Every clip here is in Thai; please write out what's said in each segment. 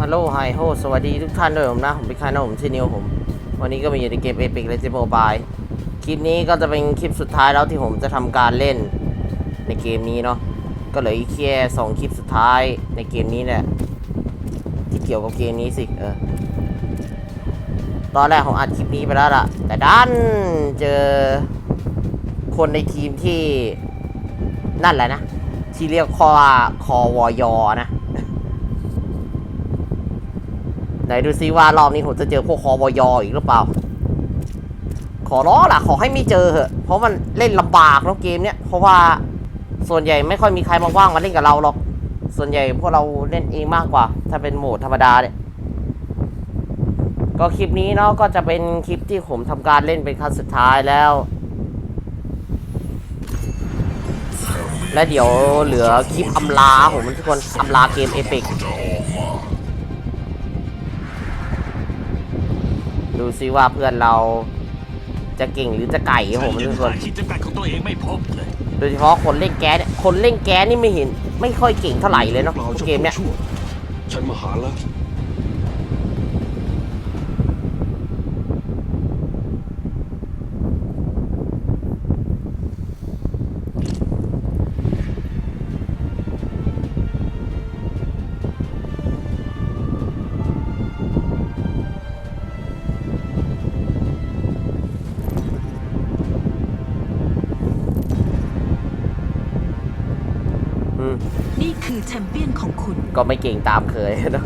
ฮัลโหลไฮโฮสวัสดีทุกท่านด้วยผมนะ ผมเป็นคายนะผมชื่อนิวผม วันนี้ก็มาอยู่ในเกม Epic Legends Mobile คลิปนี้ก็จะเป็นคลิปสุดท้ายแล้วที่ผมจะทำการเล่นในเกมนี้เนาะก็เหลืออีกแค่สองคลิปสุดท้ายในเกมนี้แหละที่เกี่ยวกับเกมนี้สิเออตอนแรกผมอัดคลิปนี้ไปแล้วล่ะ แต่ดันเจอคนในทีมที่นั่นแหละนะ ที่เรียกว่าคอวอยอนะ ไหนดูซิว่ารอบนี้ผมจะเจอพวกคอวอยออีกหรือเปล่า ขอร้องล่ะขอให้ไม่เจอเหอะ เพราะมันเล่นลำบากแล้วเกมเนี้ย เพราะว่าส่วนใหญ่ไม่ค่อยมีใครมาว่างมาเล่นกับเราหรอก ส่วนใหญ่พวกเราเล่นเองมากกว่า ถ้าเป็นโหมดธรรมดาเนี่ย ก็คลิปนี้เนาะก็จะเป็นคลิปที่ผมทำการเล่นเป็นครั้งสุดท้ายแล้ว และเดี๋ยวเหลือคลิปอำลาผมทุกคนอำลาเกมเอพิก ซิว่าเพื่อนเราจะเก่งหรือจะไก่ผมทุกคนขีดจำกัดของตัวเองไม่พบเลย โดยเฉพาะคนเล่นแก๊สเนี่ยคนเล่นแก๊สนี่ไม่เห็น ไม่ค่อยเก่งเท่าไหร่เลยเนาะเปล่าเจ้าเกมเนี้ยชั่วฉันมาหาแล้ว นี่คือแชมเปี้ยนของคุณ ก็ไม่เก่งตามเคยนะ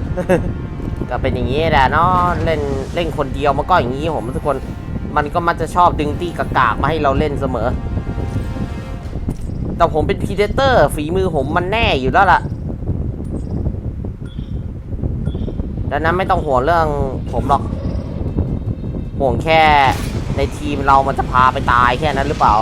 ก็เป็นอย่างนี้แหละเนาะเล่นเล่นคนเดียวมันก็อย่างนี้ผมทุกคนมันก็มักจะชอบดึงตี้กากๆมาให้เราเล่นเสมอ แต่ผมเป็นพีเดเตอร์ ฝีมือผมมันแน่อยู่แล้วล่ะดังนั้นไม่ต้องห่วงเรื่องผมหรอก ห่วงแค่ในทีมเรามันจะพาไปตายแค่นั้นหรือเปล่า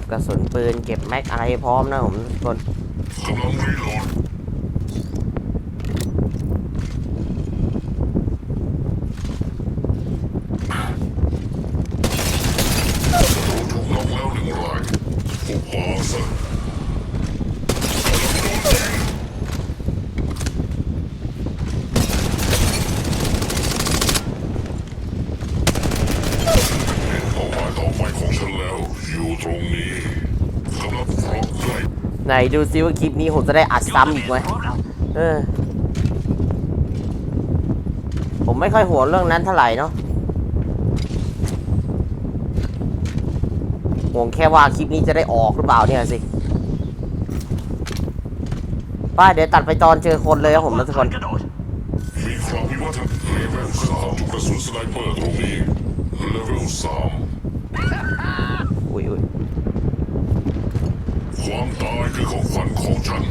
ก็บกระสุนปืน เก็บแม็กอะไรพร้อมนะผมทุกคนกำลังรีโหลดถูกล็อกแล้วหนึ่งรายฟุบปาซะ เป้าหมายต่อไปของฉันแล้ว อยู่ตรงนี้กำลังฟรอกใกล้ ไหนดูซิว่าคลิปนี้ผมจะได้อัดซ้ำอีกไหมพร้อมแล้วเออ ผมไม่ค่อยห่วงเรื่องนั้นเท่าไหร่เนาะห่วงแค่ว่าคลิปนี้จะได้ออกหรือเปล่าเนี่ยสิป้าเดี๋ยวตัดไปตอนเจอคนเลยครับผมนะทุกคนกระโดดมีความวิวัฒนาเลเวลสามจุกกระสุนสไนเปอร์ตรงนี้เลเวลสามอุ้ยอุ้ย ความตายคือของขวัญของฉัน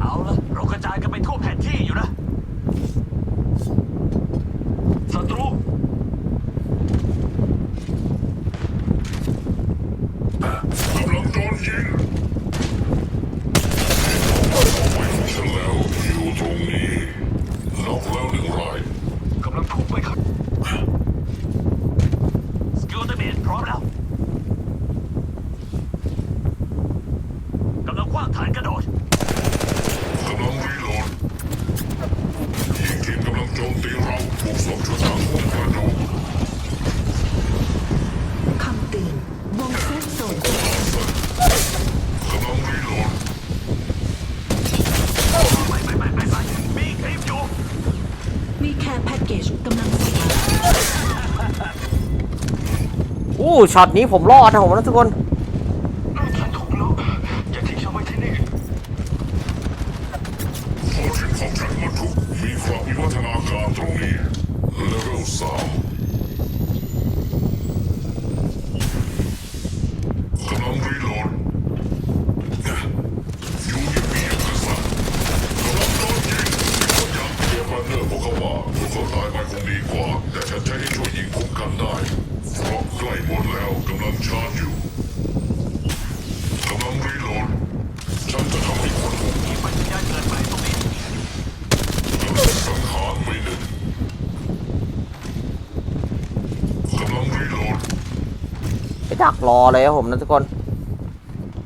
เอาละเรากระจายกันไปทั่วแผนที่อยู่นะศัตรู กำลังโดนยิงเป้าหมายของฉันแล้วอยู่ตรงนี้ล็อกแล้วหนึ่งราย กำลังถูกไปครับสกิลเตอร์เมนพร้อมแล้วกำลังคว้างฐานกระโดด กำลังรีโหลดยิงทีมกำลังโจมตีเราถูกสวมชุดทางหุ้มกระดูก คำเตือนวงเซฟโซน กำลังรีโหลด ไม่ไม่ไม่ไม่ไม่มีคลิปอยู่ มีแคร์แพ็กเกจกำลังส่งมา อู้ ช็อตนี้ผมรอดนะผมนะทุกคนฉันถูกล็อกอย่าทิ้งฉันไว้ที่นี่พอชิ้นของฉันมาถูกมีความวิวัฒนาการตรงนี้เลเวลสาม ดักรอเลยครับผมนะทุกคน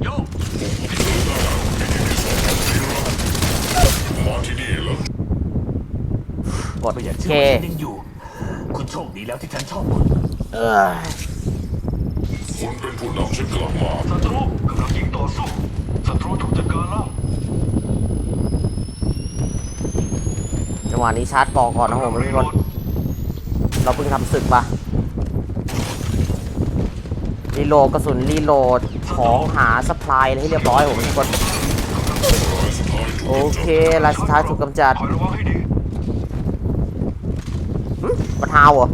โยมาที่นี่แล้วกดไม่อยากเคเชื่อว่าฉันยังอยู่ คุณโชคดีแล้วที่ฉันชอบคุณเออคุณเป็นผู้นำฉันกลับมาศัตรูกำลังยิงต่อสู้ศัตรูถูกจัดการแล้วจังหวะนี้ชาร์จกอก่อนนะผมทุกคนเราเพิ่งทำศึกปะ รีโหลดกระสุนรีโหลดของหาสปายอะไรให้เรียบร้อยผมทุกคนโอเคลายสุดท้ายถูกกำจัดคอยระวังให้ดีหึมันฮาวเหรอ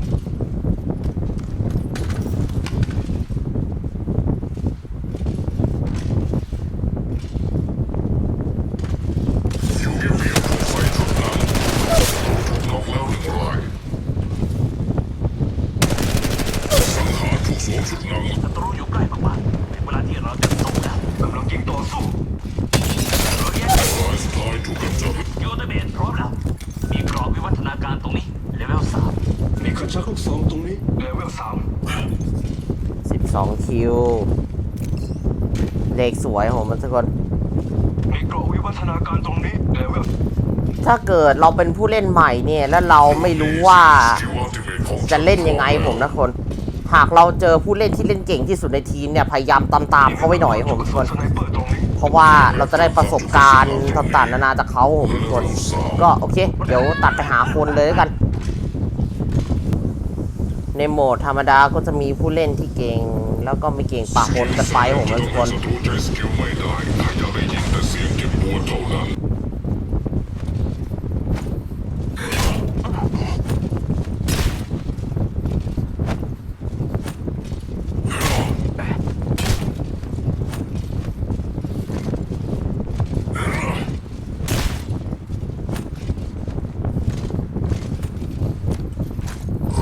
อยู่เงียบๆถูกใส่ชุดนั้นถูกน็อกแล้วหนึ่งรายสังหารผู้สวมชุดนั้นศัตรูอยู่ใกล้มากๆเป็นเวลาที่เราจะสู้แล้วกำลังยิงต่อสู้รถแยกรายสุดท้ายถูกกำจัดยูเตเบนพร้อมแล้ว มีกรอบวิวัฒนาการตรงนี้เลเวลสามมีเครื่องชักลูกซองตรงนี้เลเวลสาม12คิว เลขสวยผมทุกคนมีกรอบวิวัฒนาการตรงนี้เลเวลถ้าเกิดเราเป็นผู้เล่นใหม่เนี่ย แล้วเราไม่รู้ว่าที่ว่าที่เป็นของจะเล่นยังไงผมนะคน หากเราเจอผู้เล่นที่เล่นเก่งที่สุดในทีมเนี่ยพยายามตามตามเขาไว้หน่อยผมทุกคนเพราะว่าเราจะได้ประสบการณ์ต่างๆนานาจากเขาผมทุกคนก็โอเค เดี๋ยวตัดไปหาคนเลยแล้วกัน ในโหมดธรรมดาก็จะมีผู้เล่นที่เก่ง แล้วก็ไม่เก่งปะปนกันไปผมทุกคน ศัตรูใช้สกิลไม่ได้ถ้าอยากได้ยิงแต่เสียงเจ็บปวดเท่านั้น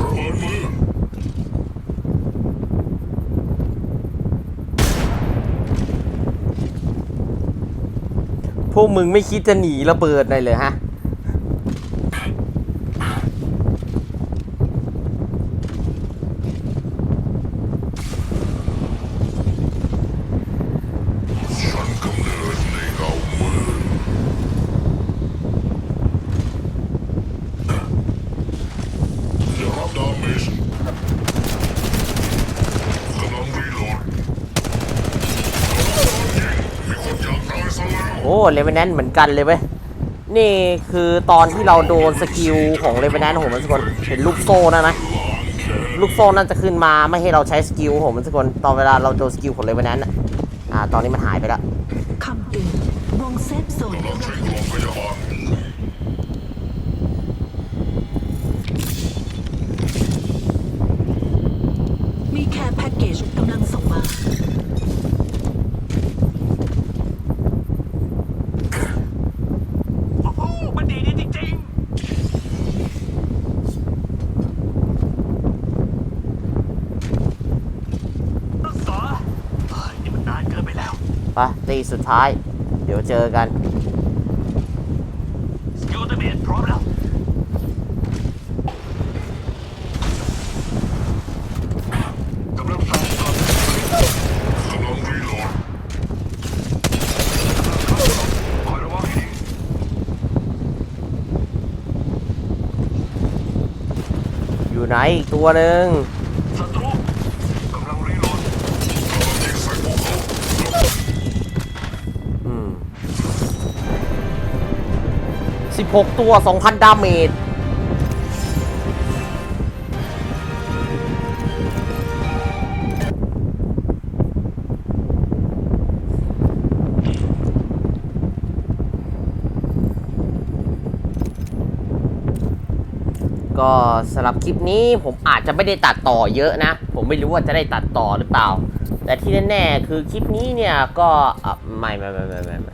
ระเบิดมือ พวกมึงไม่คิดจะหนีระเบิดหน่อยเลยฮะ ฉันกำเนิดในเงามืออย่ารับดาเมจกำลังรีโหลดมีคนอยากตายซะแล้ว โอ้เลเวนแนนเหมือนกันเลยเว้ย นี่คือตอนที่เราโดนสกิลของเลเวนแนนผมทุกคนเห็นลูกโซ่นะนะ ลูกโซ่นั่นจะขึ้นมาไม่ให้เราใช้สกิลผมทุกคนตอนเวลาเราโดนสกิลของเลเวนแนนอะอ่า ตอนนี้มันหายไปแล้วคำเตือนวงเซฟโซนมีแค่แพ็กเกจกำลังส่งมา โอ้โหมันดีดีจริงๆรักษาเฮ้ยนี่มันนานเกินไปแล้ว ไปตีสุดท้าย เดี๋ยวเจอกันยูเตเบนพร้อมแล้วกำลังแฟลชก่อนกำลังรีโหลดคอยระวังให้ดีอยู่ไหนอีกตัวหนึ่ง 16 ตัว 2,000 ดาเมจก็สำหรับคลิปนี้ผมอาจจะไม่ได้ตัดต่อเยอะนะ ผมไม่รู้ว่าจะได้ตัดต่อหรือเปล่า แต่ที่แน่ๆคือคลิปนี้เนี่ยก็ไม่ไม่ไม่ไม่ไม่ไม่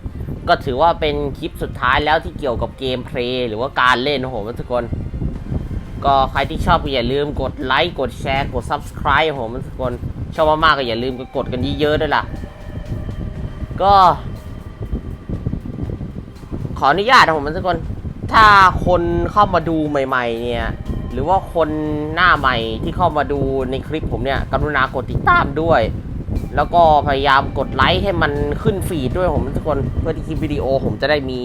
ก็ถือว่าเป็นคลิปสุดท้ายแล้วที่เกี่ยวกับเกมเพลย์หรือว่าการเล่นของผมทุกคน ก็ใครที่ชอบก็อย่าลืมกดไลค์กดแชร์กด Subscribe ของผมทุกคน ชอบมากๆก็อย่าลืมกดกันเยอะๆด้วยล่ะ ก็ ขออนุญาตนะผมทุกคน ถ้าคนเข้ามาดูใหม่ ๆ เนี่ย หรือว่าคนหน้าใหม่ที่เข้ามาดูในคลิปผมเนี่ย กรุณากดติดตามด้วย แล้วก็พยายามกดไลค์ให้มันขึ้นฟีดด้วยผมทุกคนเพื่อที่คลิปวิดีโอผมจะได้มี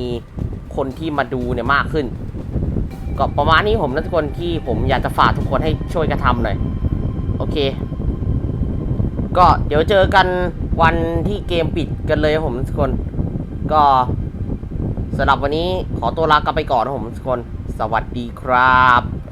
คนที่มาดูเนี่ยมากขึ้น ก็ประมาณนี้ผมนะทุกคนที่ผมอยากจะฝากทุกคนให้ช่วยกระทำหน่อย โอเค ก็เดี๋ยวเจอกันวันที่เกมปิดกันเลยผมทุกคน ก็สำหรับวันนี้ขอตัวลากันไปก่อนนะผมทุกคน สวัสดีครับ